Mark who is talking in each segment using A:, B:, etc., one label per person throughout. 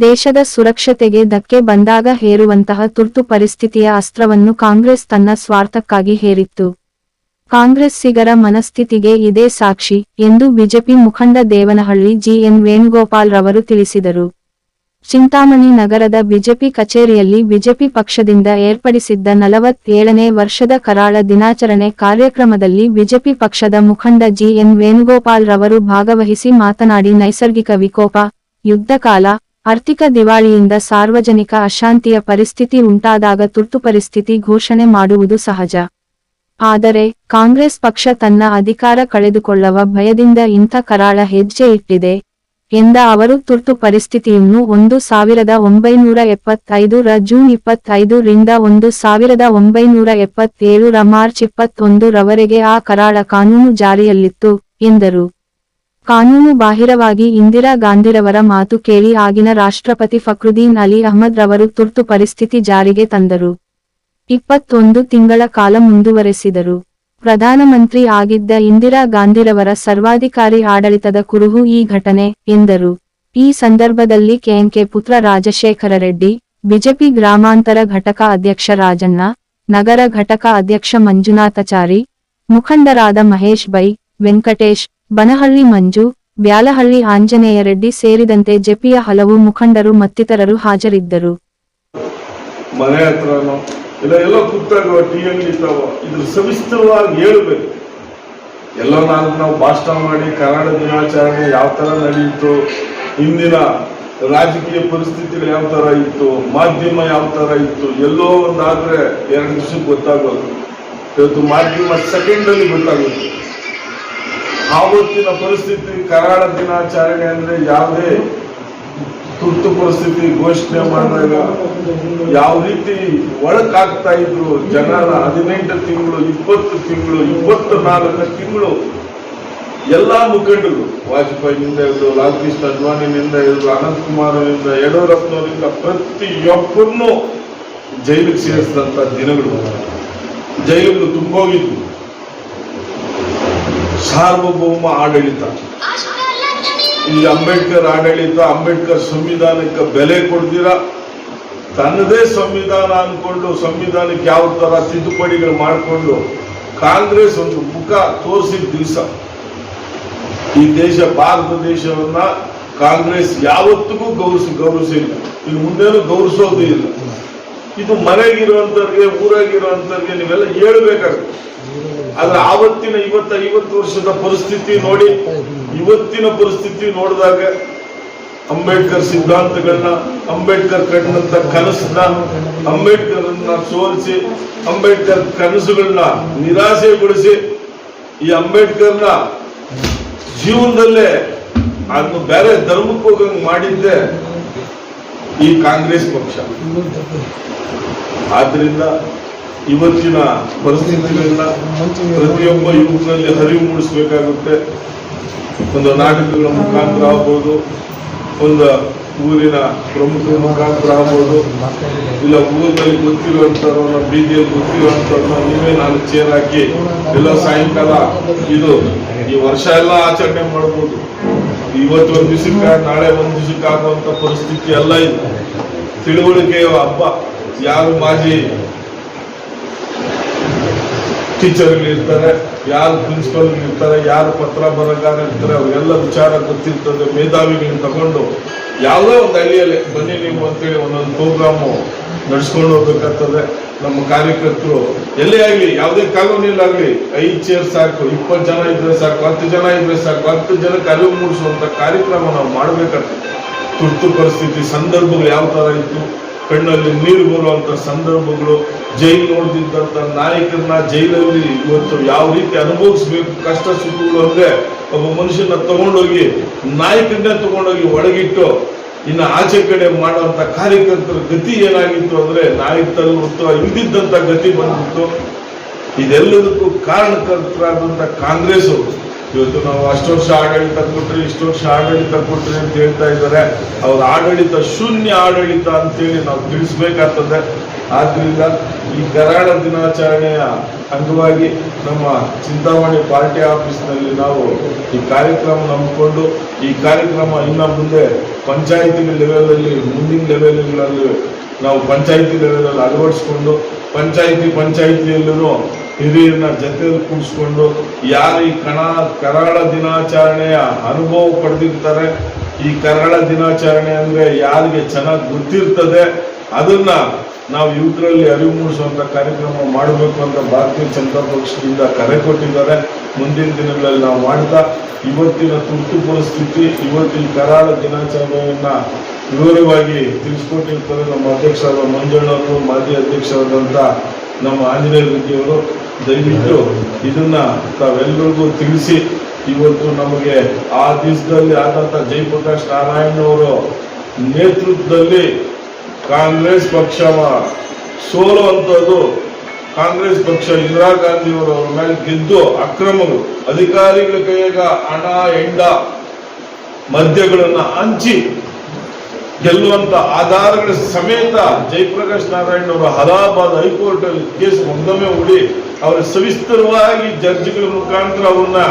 A: ದೇಶದ ಸುರಕ್ಷತೆಗೆ ಧಕ್ಕೆ ಬಂದಾಗ ಹೇರುವಂತಹ ತುರ್ತು ಪರಿಸ್ಥಿತಿಯ ಅಸ್ತ್ರವನ್ನು ಕಾಂಗ್ರೆಸ್ ತನ್ನ ಸ್ವಾರ್ಥಕ್ಕಾಗಿ ಹೇರಿತ್ತು. ಕಾಂಗ್ರೆಸ್ಸಿಗರ ಮನಸ್ಥಿತಿಗೆ ಇದೇ ಸಾಕ್ಷಿ ಎಂದು ಬಿಜೆಪಿ ಮುಖಂಡ ದೇವನಹಳ್ಳಿ ಜಿಎನ್ ವೇಣುಗೋಪಾಲ್ ರವರು ತಿಳಿಸಿದರು. ಚಿಂತಾಮಣಿ ನಗರದ ಬಿಜೆಪಿ ಕಚೇರಿಯಲ್ಲಿ ಬಿಜೆಪಿ ಪಕ್ಷದಿಂದ ಏರ್ಪಡಿಸಿದ್ದ ನಲವತ್ತೇಳನೇ ವರ್ಷದ ಕರಾಳ ದಿನಾಚರಣೆ ಕಾರ್ಯಕ್ರಮದಲ್ಲಿ ಬಿಜೆಪಿ ಪಕ್ಷದ ಮುಖಂಡ ಜಿಎನ್ ವೇಣುಗೋಪಾಲ್ ರವರು ಭಾಗವಹಿಸಿ ಮಾತನಾಡಿ ನೈಸರ್ಗಿಕ ವಿಕೋಪ, ಯುದ್ಧಕಾಲ ಆರ್ಥಿಕ ದಿವಾಳಿಯಿಂದ ಸಾರ್ವಜನಿಕ ಅಶಾಂತಿಯ ಪರಿಸ್ಥಿತಿ ಉಂಟಾದಾಗ ತುರ್ತು ಪರಿಸ್ಥಿತಿ ಘೋಷಣೆ ಮಾಡುವುದು ಸಹಜ. ಆದರೆ, ಕಾಂಗ್ರೆಸ್ ಪಕ್ಷ ತನ್ನ ಅಧಿಕಾರ ಕಳೆದುಕೊಳ್ಳುವ ಭಯದಿಂದ ಇಂಥ ಕರಾಳ ಹೆಜ್ಜೆ ಇಟ್ಟಿದೆ, ಎಂದ ಅವರು ತುರ್ತು ಪರಿಸ್ಥಿತಿಯನ್ನು ಒಂದು ಸಾವಿರದ ಒಂಬೈನೂರ ಎಪ್ಪತ್ತೈದು ರ ಜೂನ್ ಇಪ್ಪತ್ತೈದು ರಿಂದ ಒಂದು ಸಾವಿರದ ಒಂಬೈನೂರ ಎಪ್ಪತ್ತೇಳು ರ ಮಾರ್ಚ್ ಇಪ್ಪತ್ತೊಂದು ರವರೆಗೆ ಆ ಕರಾಳ ಕಾನೂನು ಜಾರಿಯಲ್ಲಿತ್ತು, ಎಂದರು. ಕಾನೂನು ಬಾಹಿರವಾಗಿ ಇಂದಿರಾ ಗಾಂಧಿರವರ ಮಾತು ಕೇಳಿ ಆಗಿನ ರಾಷ್ಟ್ರಪತಿ ಫಕ್ರುದ್ದೀನ್ ಅಲಿ ಅಹಮದ್ ರವರು ತುರ್ತು ಪರಿಸ್ಥಿತಿ ಜಾರಿಗೆ ತಂದರು. ಇಪ್ಪತ್ತೊಂದು ತಿಂಗಳ ಕಾಲ ಮುಂದುವರೆಸಿದರು. ಪ್ರಧಾನಮಂತ್ರಿ ಆಗಿದ್ದ ಇಂದಿರಾ ಗಾಂಧಿರವರ ಸರ್ವಾಧಿಕಾರಿ ಆಡಳಿತದ ಕುರುಹು ಈ ಘಟನೆ, ಎಂದರು. ಈ ಸಂದರ್ಭದಲ್ಲಿ ಕೆಎನ್ಕೆ ಪುತ್ರ ರಾಜಶೇಖರ ರೆಡ್ಡಿ, ಬಿಜೆಪಿ ಗ್ರಾಮಾಂತರ ಘಟಕ ಅಧ್ಯಕ್ಷ ರಾಜಣ್ಣ, ನಗರ ಘಟಕ ಅಧ್ಯಕ್ಷ ಮಂಜುನಾಥಚಾರಿ, ಮುಖಂಡರಾದ ಮಹೇಶ್ ಬೈ, ವೆಂಕಟೇಶ್ ಬನಹಳ್ಳಿ ಮಂಜು, ಬ್ಯಾಲಹಳ್ಳಿ ಆಂಜನೇಯ ರೆಡ್ಡಿ ಸೇರಿದಂತೆ ಜೆಪಿಯ ಹಲವು ಮುಖಂಡರು ಮತ್ತಿತರರು ಹಾಜರಿದ್ದರು.
B: ಎಲ್ಲ ಹೇಳ್ಬೇಕು. ನಾನು ನಾವು ಭಾಷಣ ಮಾಡಿ ಕನ್ನಡ ದಿನಾಚರಣೆ ಯಾವ ತರ ನಡೆಯಿತು ಇಂದಿನ ರಾಜಕೀಯ ಪರಿಸ್ಥಿತಿಗಳು ಯಾವ ತರ ಇತ್ತು, ಮಾಧ್ಯಮ ಯಾವ ತರ ಇತ್ತು, ಎಲ್ಲೋ ಒಂದಾದ್ರೆ ಎರಡು ದಿವಸಕ್ಕೆ ಗೊತ್ತಾಗೋದು. ಇವತ್ತು ಮಾಧ್ಯಮ ಸೆಕೆಂಡ್ ಅಲ್ಲಿ ಗೊತ್ತಾಗುತ್ತೆ ಆವತ್ತಿನ ಪರಿಸ್ಥಿತಿ, ಕರಾಳ ದಿನಾಚರಣೆ ಅಂದ್ರೆ ಯಾವುದೇ ತುರ್ತು ಪರಿಸ್ಥಿತಿ ಘೋಷಣೆ ಮಾಡಿದಾಗ ಯಾವ ರೀತಿ ಒಳಕಾಗ್ತಾ ಇದ್ರು ಜನರ ಹದಿನೆಂಟು ತಿಂಗಳು, ಇಪ್ಪತ್ತು ತಿಂಗಳು, ಇಪ್ಪತ್ತು ನಾಲ್ಕು ತಿಂಗಳು ಎಲ್ಲಾ ಮುಖಂಡರು ವಾಜಪೇಯಿನಿಂದ ಹಿಡಿದು ಲಾಲ್ ಕೃಷ್ಣ ಅಡ್ವಾಣಿನಿಂದ ಹಿಡಿದು ಅನಂತ್ ಕುಮಾರನಿಂದ, ಯಡಿಯೂರಪ್ಪನವರಿಂದ ಪ್ರತಿಯೊಬ್ಬರನ್ನು ಜೈಲಿಗೆ ಸೇರಿಸಿದಂತ ದಿನಗಳು. ಜೈಲುಗಳು ತುಂಬೋಗಿದ್ವು ಸಾರ್ವಭೌಮ ಆಡಳಿತ. ಇಲ್ಲಿ ಅಂಬೇಡ್ಕರ್ ಆಡಳಿತ, ಅಂಬೇಡ್ಕರ್ ಸಂವಿಧಾನಕ್ಕೆ ಬೆಲೆ ಕೊಡ್ತೀರಾ? ತನ್ನದೇ ಸಂವಿಧಾನ ಅಂದ್ಕೊಂಡು ಸಂವಿಧಾನಕ್ಕೆ ಯಾವ ಥರ ತಿದ್ದುಪಡಿಗಳು ಮಾಡಿಕೊಂಡು ಕಾಂಗ್ರೆಸ್ ಒಂದು ಮುಖ ತೋರಿಸಿದ ದಿವಸ. ಈ ದೇಶ, ಭಾರತ ದೇಶವನ್ನ ಕಾಂಗ್ರೆಸ್ ಯಾವತ್ತಿಗೂ ಗೌರವಿಸಿ, ಗೌರವಿಸಿಲ್ಲ. ಇನ್ನು ಮುಂದೇನು ಗೌರವಿಸೋದು ಇಲ್ಲ. ಇದು ಮನೆಗಿರುವಂತವ್ರಿಗೆ, ಊರಾಗಿರುವಂತವ್ರಿಗೆ ನೀವೆಲ್ಲ ಹೇಳ್ಬೇಕಾಗುತ್ತೆ. ಆದ್ರೆ ಆವತ್ತಿನ ಇವತ್ತ ಐವತ್ತು ವರ್ಷದ ಪರಿಸ್ಥಿತಿ ನೋಡಿ, ಇವತ್ತಿನ ಪರಿಸ್ಥಿತಿ ನೋಡಿದಾಗ ಅಂಬೇಡ್ಕರ್ ಸಿದ್ಧಾಂತಗಳನ್ನ, ಅಂಬೇಡ್ಕರ್ ಕಂಡಂತ ಕನಸನ್ನ ಅಂಬೇಡ್ಕರ್ ಸೋಲಿಸಿ, ಅಂಬೇಡ್ಕರ್ ಕನಸುಗಳನ್ನ ನಿರಾಸೆಗೊಳಿಸಿ ಈ ಅಂಬೇಡ್ಕರ್ನ ಜೀವನದಲ್ಲೇ ಅದನ್ನು ಬೇರೆ ಧರ್ಮಕ್ಕೆ ಹೋಗಂಗ್ ಮಾಡಿದ್ದೆ ಈ ಕಾಂಗ್ರೆಸ್ ಪಕ್ಷ. ಆದ್ರಿಂದ ಇವತ್ತಿನ ಪರಿಸ್ಥಿತಿಗಳನ್ನ ಪ್ರತಿಯೊಬ್ಬ ಯುವಕರಲ್ಲಿ ಹರಿವು ಮೂಡಿಸಬೇಕಾಗುತ್ತೆ. ಒಂದು ನಾಟಕಗಳ ಮುಖಾಂತರ ಆಗ್ಬೋದು, ಒಂದು ಊರಿನ ಪ್ರಮುಖರ ಮುಖಾಂತರ ಆಗ್ಬೋದು, ಇಲ್ಲ ಊರಿನಲ್ಲಿ ಗೊತ್ತಿರುವಂತವ್ರನ್ನ ಬೀದಿಯಲ್ಲಿ ಗೊತ್ತಿರುವಂತವ್ರನ್ನ ನೀವೇ ನಾನು ಚೇರ್ ಹಾಕಿ ಎಲ್ಲ ಸಾಯಂಕಾಲ ಇದು ಈ ವರ್ಷ ಎಲ್ಲ ಆಚರಣೆ ಮಾಡ್ಬೋದು. ಇವತ್ತು ಒಂದು ದಿವಸಕ್ಕೆ ನಾಳೆ ಒಂದು ದಿವಸಕ್ಕೆ ಪರಿಸ್ಥಿತಿ ಎಲ್ಲ ಇದೆ ತಿಳುವಳಿಕೆಯ ಹಬ್ಬ, ಯಾರು ಮಾಜಿ ಟೀಚರ್ಗಳು ಇರ್ತಾರೆ, ಯಾರು ಪ್ರಿನ್ಸಿಪಲ್ ಇರ್ತಾರೆ, ಯಾರು ಪತ್ರ ಬರಗಾರ ಇರ್ತಾರೆ ಅವರೆಲ್ಲ ವಿಚಾರ ಗೊತ್ತಿರ್ತದೆ, ಮೇಧಾವಿಗಳನ್ನ ತಗೊಂಡು ಯಾವುದೋ ಒಂದು ಹಳ್ಳಿಯಲ್ಲಿ ಬನ್ನಿ ನೀವು ಅಂತೇಳಿ ಒಂದೊಂದು ಪ್ರೋಗ್ರಾಮು ನಡೆಸ್ಕೊಂಡು ಹೋಗ್ಬೇಕಾಗ್ತದೆ. ನಮ್ಮ ಕಾರ್ಯಕರ್ತರು, ಎಲ್ಲೇ ಆಗಲಿ, ಯಾವುದೇ ಕಾಲೋನಿಯಲ್ಲಾಗಲಿ ಐದು ಚೇರ್ ಸಾಕು, ಇಪ್ಪತ್ತು ಜನ ಇದ್ರೆ ಸಾಕು, ಹತ್ತು ಜನ ಇದ್ರೆ ಸಾಕು, ಹತ್ತು ಜನಕ್ಕೆ ಅರಿವು ಮೂಡಿಸುವಂಥ ಕಾರ್ಯಕ್ರಮ ನಾವು ಮಾಡಬೇಕಾಗ್ತದೆ. ತುರ್ತು ಪರಿಸ್ಥಿತಿ, ಸಂದರ್ಭಗಳು ಯಾವ ಥರ ಇತ್ತು? ಕಣ್ಣಲ್ಲಿ ನೀರು ಬರುವಂತ ಸಂದರ್ಭಗಳು, ಜೈಲು ನೋಡ್ತಿದ್ದಂತ ನಾಯಕರನ್ನ ಜೈಲಲ್ಲಿ ಇವತ್ತು ಯಾವ ರೀತಿ ಅನುಭವಿಸ್ಬೇಕು, ಕಷ್ಟ ಸುಖಗಳು ಅಂದ್ರೆ ಒಬ್ಬ ಮನುಷ್ಯನ ತಗೊಂಡೋಗಿ, ನಾಯಕನ್ನೇ ತಗೊಂಡೋಗಿ ಒಳಗಿಟ್ಟು, ಇನ್ನು ಆಚೆ ಕಡೆ ಮಾಡುವಂತ ಕಾರ್ಯಕರ್ತರ ಗತಿ ಏನಾಗಿತ್ತು ಅಂದ್ರೆ ನಾಯಕರಲ್ಲಿ ಹೊತ್ತು ಇಲ್ದಿದ್ದಂತ ಗತಿ ಬಂದಿತ್ತು ಇದೆಲ್ಲದಕ್ಕೂ ಕಾರಣಕರ್ತರಾದಂತ ಕಾಂಗ್ರೆಸ್ ಇವತ್ತು ನಾವು ಅಷ್ಟು ವರ್ಷ ಆಡಳಿತ ಕೊಟ್ರಿ ಇಷ್ಟು ವರ್ಷ ಆಡಳಿತ ಕೊಟ್ರಿ ಅಂತ ಹೇಳ್ತಾ ಇದ್ದಾರೆ. ಅವ್ರ ಆಡಳಿತ ಶೂನ್ಯ ಆಡಳಿತ ಅಂತೇಳಿ ನಾವು ತಿಳಿಸ್ಬೇಕಾಗ್ತದೆ. ಆದ್ರಿಂದ ಈ ಕರಾಳ ದಿನಾಚರಣೆಯ ಅಂಗವಾಗಿ ನಮ್ಮ ಚಿಂತಾಮಣಿ ಪಾರ್ಟಿ ಆಫೀಸ್ನಲ್ಲಿ ನಾವು ಈ ಕಾರ್ಯಕ್ರಮ ನಂಬಿಕೊಂಡು ಈ ಕಾರ್ಯಕ್ರಮ ಇನ್ನ ಮುಂದೆ ಪಂಚಾಯಿತಿ ಲೆವೆಲಲ್ಲಿ, ಮುಂದಿನ ಲೆವೆಲ್ಗಳಲ್ಲಿ ನಾವು ಪಂಚಾಯಿತಿ ಲೆವೆಲಲ್ಲಿ ಅಳವಡಿಸ್ಕೊಂಡು, ಪಂಚಾಯಿತಿ ಪಂಚಾಯಿತಿಯಲ್ಲೂ ಹಿರಿಯರನ್ನ ಜತೆಯಲ್ಲಿ ಕೂಡಿಸ್ಕೊಂಡು, ಯಾರು ಈ ಕಣ, ಕರಾಳ ದಿನಾಚರಣೆಯ ಅನುಭವ ಪಡೆದಿರ್ತಾರೆ, ಈ ಕರಾಳ ದಿನಾಚರಣೆ ಅಂದ್ರೆ ಯಾರಿಗೆ ಚೆನ್ನಾಗಿ ಗೊತ್ತಿರ್ತದೆ ಅದನ್ನ ನಾವು ಯುವಕರಲ್ಲಿ ಅರಿವು ಮೂಡಿಸುವಂತ ಕಾರ್ಯಕ್ರಮ ಮಾಡಬೇಕು ಅಂತ ಭಾರತೀಯ ಜನತಾ ಪಕ್ಷದಿಂದ ಕರೆ ಕೊಟ್ಟಿದ್ದಾರೆ. ಮುಂದಿನ ದಿನಗಳಲ್ಲಿ ನಾವು ಮಾಡ್ತಾ, ಇವತ್ತಿನ ತುರ್ತು ಪರಿಸ್ಥಿತಿ, ಇವತ್ತಿನ ಕರಾಳ ದಿನಾಚರಣೆಯನ್ನ ವಿವರವಾಗಿ ತಿಳಿಸ್ಕೊಟ್ಟಿರ್ತಾರೆ ನಮ್ಮ ಅಧ್ಯಕ್ಷರಾದ ಮಂಜಣ್ಣವರು ಮಾಜಿ ಅಧ್ಯಕ್ಷರಾದಂಥ ನಮ್ಮ ಆಂಜನೇಯ ರೆಡ್ಡಿಯವರು ದಯವಿಟ್ಟು ಇದನ್ನ ತಾವೆಲ್ಲರಿಗೂ ತಿಳಿಸಿ, ಇವತ್ತು ನಮಗೆ ಆ ದಿವಸದಲ್ಲಿ ಆದಂಥ ಜಯಪ್ರಕಾಶ್ ನಾರಾಯಣ್ ಅವರು ನೇತೃತ್ವದಲ್ಲಿ ಕಾಂಗ್ರೆಸ್ ಪಕ್ಷವ ಸೋಲುವಂಥದ್ದು ಕಾಂಗ್ರೆಸ್ ಪಕ್ಷ ಇಂದಿರಾ ಗಾಂಧಿ ಅವರ ಮೇಲೆ ಗೆದ್ದು ಅಕ್ರಮಗಳು ಅಧಿಕಾರಿಗಳ ಕೈಯಾಗ ಹಣ, ಎಂಡ, ಮದ್ಯಗಳನ್ನು ಹಂಚಿ ಗೆಲ್ಲುವಂತ ಆಧಾರಗಳ ಸಮೇತ ಜಯಪ್ರಕಾಶ್ ನಾರಾಯಣ್ ಅವರ ಹೈಕೋರ್ಟ್ ಅಲ್ಲಿ ಕೇಸ್ ಒಂದೊಮ್ಮೆ ಹೂಡಿ ಅವರ ಸವಿಸ್ತರವಾಗಿ ಜಡ್ಜ್ಗಳ ಮುಖಾಂತರ ಅವ್ರನ್ನ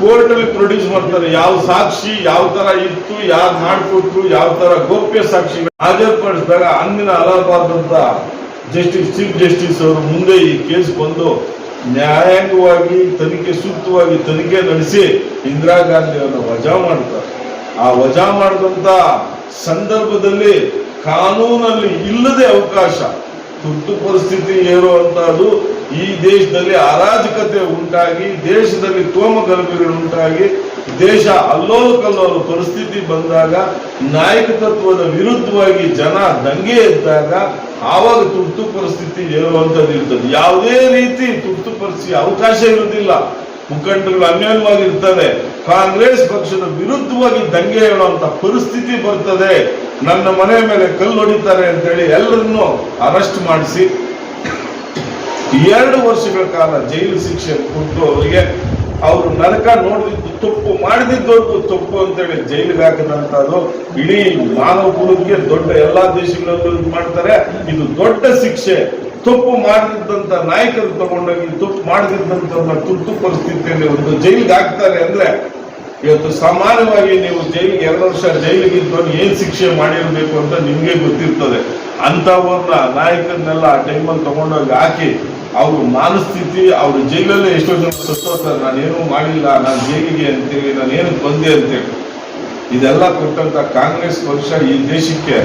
B: ಕೋರ್ಟ್ ಅಲ್ಲಿ ಪ್ರೊಡ್ಯೂಸ್ ಮಾಡ್ತಾರೆ. ಯಾವ ಸಾಕ್ಷಿ ಯಾವ ತರ ಇತ್ತು, ಯಾರು ಮಾಡಿಕೊಟ್ರು, ಯಾವ ತರ ಗೋಪ್ಯ ಸಾಕ್ಷಿ ಹಾಜರುಪಡಿಸಿದಾಗ ಅಂದಿನ ಅಲಹಾಬಾದ್ ಅಂತ ಜಸ್ಟಿಸ್, ಚೀಫ್ ಜಸ್ಟಿಸ್ ಅವರು ಮುಂದೆ ಈ ಕೇಸ್ ಬಂದು ನ್ಯಾಯಾಂಗವಾಗಿ ತನಿಖೆ, ಸೂಕ್ತವಾಗಿ ತನಿಖೆ ನಡೆಸಿ ಇಂದಿರಾ ಗಾಂಧಿ ಅವರನ್ನು ವಜಾ ಮಾಡ್ತಾರೆ. ಆ ವಜಾ ಮಾಡಿದಂತ ಸಂದರ್ಭದಲ್ಲಿ ಕಾನೂನಲ್ಲಿ ಇಲ್ಲದೆ ಅವಕಾಶ. ತುರ್ತು ಪರಿಸ್ಥಿತಿ ಏರುವಂತಹದ್ದು ಈ ದೇಶದಲ್ಲಿ ಅರಾಜಕತೆ ಉಂಟಾಗಿ, ದೇಶದಲ್ಲಿ ಕೋಮಗಲಭೆಗಳು ಉಂಟಾಗಿ, ದೇಶ ಅಲ್ಲೋಲ ಕಲ್ಲೋಲ ಪರಿಸ್ಥಿತಿ ಬಂದಾಗ, ನಾಯಕತ್ವದ ವಿರುದ್ಧವಾಗಿ ಜನ ದಂಗೆ ಎದ್ದಾಗ, ಆವಾಗ ತುರ್ತು ಪರಿಸ್ಥಿತಿ ಏರುವಂತದ್ದು ಇರ್ತದೆ. ಯಾವುದೇ ರೀತಿ ತುರ್ತು ಪರಿಸ್ಥಿತಿ ಅವಕಾಶ ಇರುವುದಿಲ್ಲ. ಮುಖಂಡರು ಅನ್ಯೋನ್ಯವಾಗಿರ್ತದೆ ಕಾಂಗ್ರೆಸ್ ಪಕ್ಷದ ವಿರುದ್ಧವಾಗಿ ದಂಗೆ ಹೇಳುವಂತ ಪರಿಸ್ಥಿತಿ ಬರ್ತದೆ. ನನ್ನ ಮನೆ ಮೇಲೆ ಕಲ್ಲು ಹೊಡಿತಾರೆ ಅಂತೇಳಿ ಎಲ್ಲರನ್ನು ಅರೆಸ್ಟ್ ಮಾಡಿಸಿ, ಎರಡು ವರ್ಷಗಳ ಕಾಲ ಜೈಲು ಶಿಕ್ಷೆ ಕೊಟ್ಟು ಅವರಿಗೆ ಅವರು ನರಕ ನೋಡಿದ್ದು ತಪ್ಪು ಮಾಡಿದ್ದವ್ರಿಗೂ ತಪ್ಪು ಅಂತೇಳಿ ಜೈಲಿಗೆ ಹಾಕಿದಂತದ್ದು ಇಡೀ ಮಾನವ ಕುಲಕ್ಕೆ ದೊಡ್ಡ ಎಲ್ಲಾ ದೇಶಗಳಲ್ಲೂ ಮಾಡ್ತಾರೆ. ಇದು ದೊಡ್ಡ ಶಿಕ್ಷೆ. ತಪ್ಪು ಮಾಡದಿದ್ದಂತ ನಾಯಕರು ತಗೊಂಡೋಗಿ, ತಪ್ಪು ಮಾಡದಿದ್ದಂತ ತುರ್ತು ಪರಿಸ್ಥಿತಿಯಲ್ಲಿ ಒಂದು ಜೈಲಿಗೆ ಹಾಕ್ತಾರೆ ಅಂದ್ರೆ ಇವತ್ತು ಸಾಮಾನ್ಯವಾಗಿ ನೀವು ಜೈಲಿಗೆ ಎರಡು ವರ್ಷ ಜೈಲಿಗೆ ಇದ್ದವನು ಏನ್ ಶಿಕ್ಷೆ ಮಾಡಿರ್ಬೇಕು ಅಂತ ನಿಮ್ಗೆ ಗೊತ್ತಿರ್ತದೆ. ಅಂಥವ್ರನ್ನ ನಾಯಕರನ್ನೆಲ್ಲ ಆ ಟೈಮಲ್ಲಿ ತಗೊಂಡೋಗಿ ಹಾಕಿ ಅವ್ರ ಮಾನಸ್ಥಿತಿ, ಅವ್ರ ಜೈಲಲ್ಲೇ ಎಷ್ಟೋ ಜನ ಸತ್ತೋಗ್ತಾರೆ ನಾನೇನು ಮಾಡಿಲ್ಲ, ನಾನು ಜೈಲಿಗೆ ಅಂತೇಳಿ ನಾನು ಏನಕ್ಕೆ ಬಂದೆ ಅಂತೇಳಿ. ಇದೆಲ್ಲ ಕೊಟ್ಟಂತ ಕಾಂಗ್ರೆಸ್ ಪಕ್ಷ ಈ ದೇಶಕ್ಕೆ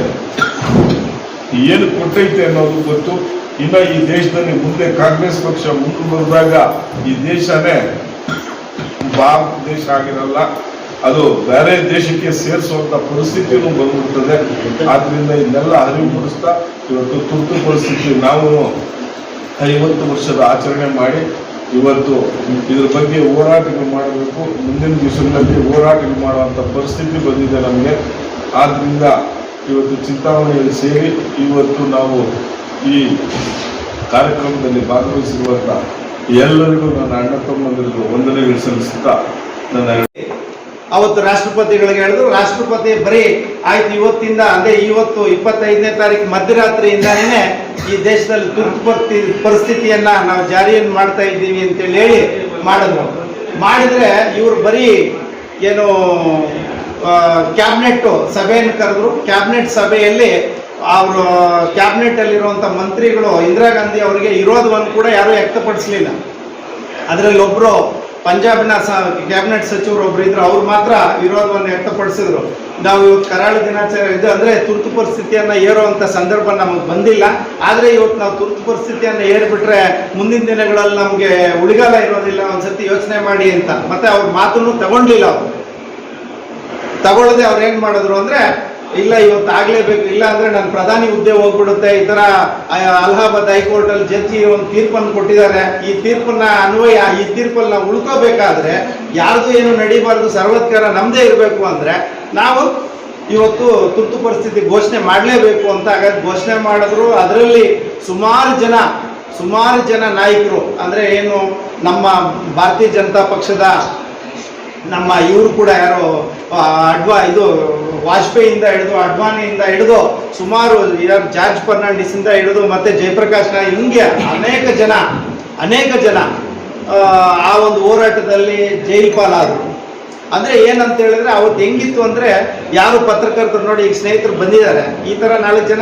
B: ಏನು ಕೊಟ್ಟೈತೆ ಅನ್ನೋದು ಗೊತ್ತು. ಇನ್ನ ಈ ದೇಶದಲ್ಲಿ ಮುಂದೆ ಕಾಂಗ್ರೆಸ್ ಪಕ್ಷ ಮುಂದೆ ಬಂದಾಗ ಈ ದೇಶನೇ ಭಾರತ ದೇಶ ಆಗಿರಲ್ಲ, ಅದು ಬೇರೆ ದೇಶಕ್ಕೆ ಸೇರಿಸುವಂತ ಪರಿಸ್ಥಿತಿನೂ ಬಂದ್ಬಿಡ್ತದೆ. ಆದ್ರಿಂದ ಇದನ್ನೆಲ್ಲ ಅರಿವು ಮೂಡಿಸ್ತಾ ಇವತ್ತು ತುರ್ತು ಪರಿಸ್ಥಿತಿ ನಾವು ಐವತ್ತು ವರ್ಷದ ಆಚರಣೆ ಮಾಡಿ ಇವತ್ತು ಇದ್ರ ಬಗ್ಗೆ ಹೋರಾಟಗಳು ಮಾಡಬೇಕು, ಮುಂದಿನ ದಿವಸಗಳಲ್ಲಿ ಹೋರಾಟಗಳು ಮಾಡುವಂತ ಪರಿಸ್ಥಿತಿ ಬಂದಿದೆ ನಮಗೆ. ಆದ್ರಿಂದ ಇವತ್ತು ಚಿಂತಾಮಣಿಯಲ್ಲಿ ಸೇರಿ ಇವತ್ತು ನಾವು ಈ ಕಾರ್ಯಕ್ರಮದಲ್ಲಿ ಭಾಗವಹಿಸಿರುವಂತ ಎಲ್ಲರಿಗೂ ನನ್ನ ಅಣ್ಣ ತಮ್ಮಂದಿರಿಗೂ ವಂದನೆ ಸಲ್ಲಿಸುತ್ತಾ ನನ್ನ
C: ಅವತ್ತು ರಾಷ್ಟ್ರಪತಿಗಳಿಗೆ ಹೇಳಿದ್ರು, ರಾಷ್ಟ್ರಪತಿ, ಬರೀ ಆಯ್ತು, ಇವತ್ತಿಂದ, ಅಂದ್ರೆ ಇವತ್ತು ಇಪ್ಪತ್ತೈದನೇ ತಾರೀಕು ಮಧ್ಯರಾತ್ರಿಯಿಂದಾನೇ ಈ ದೇಶದಲ್ಲಿ ತುರ್ತು ಪರಿಸ್ಥಿತಿ ಪರಿಸ್ಥಿತಿಯನ್ನ ನಾವು ಜಾರಿಯನ್ನು ಮಾಡ್ತಾ ಇದ್ದೀವಿ ಅಂತೇಳಿ ಹೇಳಿ ಮಾಡಿದ್ರು. ಮಾಡಿದ್ರೆ ಇವರು ಬರೀ ಏನು ಕ್ಯಾಬಿನೆಟ್ ಸಭೆಯನ್ನು ಕರೆದ್ರು. ಕ್ಯಾಬಿನೆಟ್ ಸಭೆಯಲ್ಲಿ ಅವರು ಕ್ಯಾಬಿನೆಟ್ ಅಲ್ಲಿರುವಂತ ಮಂತ್ರಿಗಳು ಇಂದಿರಾ ಗಾಂಧಿ ಅವರಿಗೆ ವಿರೋಧವನ್ನು ಕೂಡ ಯಾರು ವ್ಯಕ್ತಪಡಿಸಲಿಲ್ಲ. ಅದರಲ್ಲಿ ಒಬ್ರು ಪಂಜಾಬ್ನ ಕ್ಯಾಬಿನೆಟ್ ಸಚಿವರು ಒಬ್ರು ಇದ್ರು, ಅವ್ರು ಮಾತ್ರ ವಿರೋಧವನ್ನು ವ್ಯಕ್ತಪಡಿಸಿದ್ರು. ನಾವು ಇವತ್ತು ಕರಾಳ ದಿನಾಚರಣೆ, ಇದು ಅಂದ್ರೆ ತುರ್ತು ಪರಿಸ್ಥಿತಿಯನ್ನ ಏರುವಂಥ ಸಂದರ್ಭ ನಮಗೆ ಬಂದಿಲ್ಲ. ಆದರೆ ಇವತ್ತು ನಾವು ತುರ್ತು ಪರಿಸ್ಥಿತಿಯನ್ನ ಏರ್ಬಿಟ್ರೆ ಮುಂದಿನ ದಿನಗಳಲ್ಲಿ ನಮಗೆ ಉಳಿಗಾಲ ಇರೋದಿಲ್ಲ, ಒಂದ್ಸತಿ ಯೋಚನೆ ಮಾಡಿ ಅಂತ. ಮತ್ತೆ ಅವ್ರ ಮಾತನ್ನು ತಗೊಂಡಿಲ್ಲ ಅವರು. ತಗೊಳ್ಳದೆ ಅವ್ರು ಏನು ಮಾಡಿದ್ರು ಅಂದ್ರೆ ಇಲ್ಲ, ಇವತ್ತು ಆಗ್ಲೇಬೇಕು. ಇಲ್ಲ ಅಂದ್ರೆ ನನ್ನ ಪ್ರಧಾನಿ ಹುದ್ದೆ ಹೋಗ್ಬಿಡುತ್ತೆ. ಈ ತರ ಅಲಹಾಬಾದ್ ಹೈಕೋರ್ಟ್ ಅಲ್ಲಿ ಜಡ್ಜಿ ಒಂದು ತೀರ್ಪನ್ನು ಕೊಟ್ಟಿದ್ದಾರೆ. ಈ ತೀರ್ಪನ್ನ ಅನ್ವಯ, ಈ ತೀರ್ಪಲ್ಲಿ ನಾವು ಉಳ್ಕೋಬೇಕಾದ್ರೆ ಯಾರ್ದು ಏನು ನಡಿಬಾರ್ದು, ಸರ್ವತ್ಕಾರ ನಮ್ದೇ ಇರಬೇಕು ಅಂದ್ರೆ ನಾವು ಇವತ್ತು ತುರ್ತು ಪರಿಸ್ಥಿತಿ ಘೋಷಣೆ ಮಾಡಲೇಬೇಕು ಅಂತ ಹಾಗಾಗಿ ಘೋಷಣೆ ಮಾಡಿದ್ರು ಅದರಲ್ಲಿ ಸುಮಾರು ಜನ ಸುಮಾರು ಜನ ನಾಯಕರು, ಅಂದ್ರೆ ಏನು ನಮ್ಮ ಭಾರತೀಯ ಜನತಾ ಪಕ್ಷದ ನಮ್ಮ ಇವರು ಕೂಡ ಯಾರೋ ಅಡ್ವಾ, ಇದು ವಾಜಪೇಯಿಯಿಂದ ಹಿಡಿದು ಅಡ್ವಾಣಿಯಿಂದ ಹಿಡಿದು ಸುಮಾರು ಜಾರ್ಜ್ ಫರ್ನಾಂಡಿಸ್ ಇಂದ ಹಿಡಿದು ಮತ್ತೆ ಜಯಪ್ರಕಾಶ್ ನಾಯಕ್ ಹಿಂಗೆ ಅನೇಕ ಜನ ಅನೇಕ ಜನ ಆ, ಒಂದು ಹೋರಾಟದಲ್ಲಿ ಜೈಲ್ ಪಾಲಾದರು ಅಂದ್ರೆ ಏನಂತ ಹೇಳಿದ್ರೆ ಅವತ್ತು ಹೆಂಗಿತ್ತು ಅಂದ್ರೆ ಯಾರು ಪತ್ರಕರ್ತರು ನೋಡಿ ಈಗ ಸ್ನೇಹಿತರು ಬಂದಿದ್ದಾರೆ. ಈ ತರ ನಾಲ್ಕು ಜನ